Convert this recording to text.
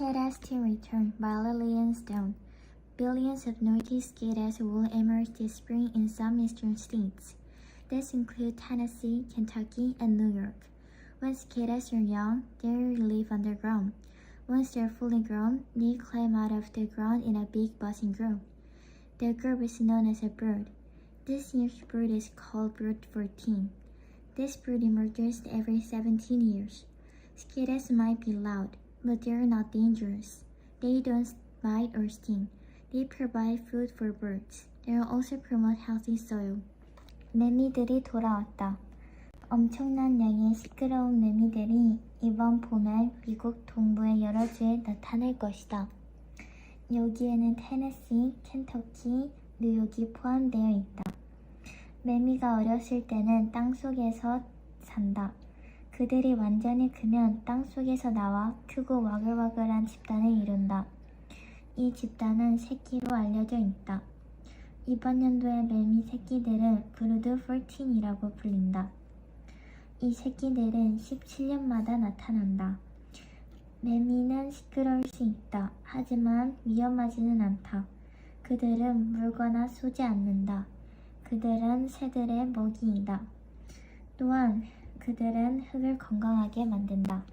Cicadas to return by Lillian Stone. Billions of naughty cicadas will emerge this spring in some eastern states. These include Tennessee, Kentucky, and New York. When cicadas are young, they live underground. Once they're fully grown, they climb out of the ground in a big buzzing group. The group is known as a brood. This year's brood is called Brood 14. This brood emerges every 17 years. Cicadas might be loud, but they're not dangerous. They don't bite or sting. They provide food for birds. They also promote healthy soil. 매미들이 돌아왔다. 엄청난 양의 시끄러운 매미들이 이번 봄에 미국 동부의 여러 주에 나타날 것이다. 여기에는 테네시, 켄터키, 뉴욕이 포함되어 있다. 매미가 어렸을 때는 땅 속에서 산다. 그들이 완전히 크면 땅 속에서 나와 크고 와글와글한 집단을 이룬다. 이 집단은 새끼로 알려져 있다. 이번 연도의 매미 새끼들은 브루드 14이라고 불린다. 이 새끼들은 17년마다 나타난다. 매미는 시끄러울 수 있다. 하지만 위험하지는 않다. 그들은 물거나 쏘지 않는다. 그들은 새들의 먹이이다. 또한 그들은 흙을 건강하게 만든다.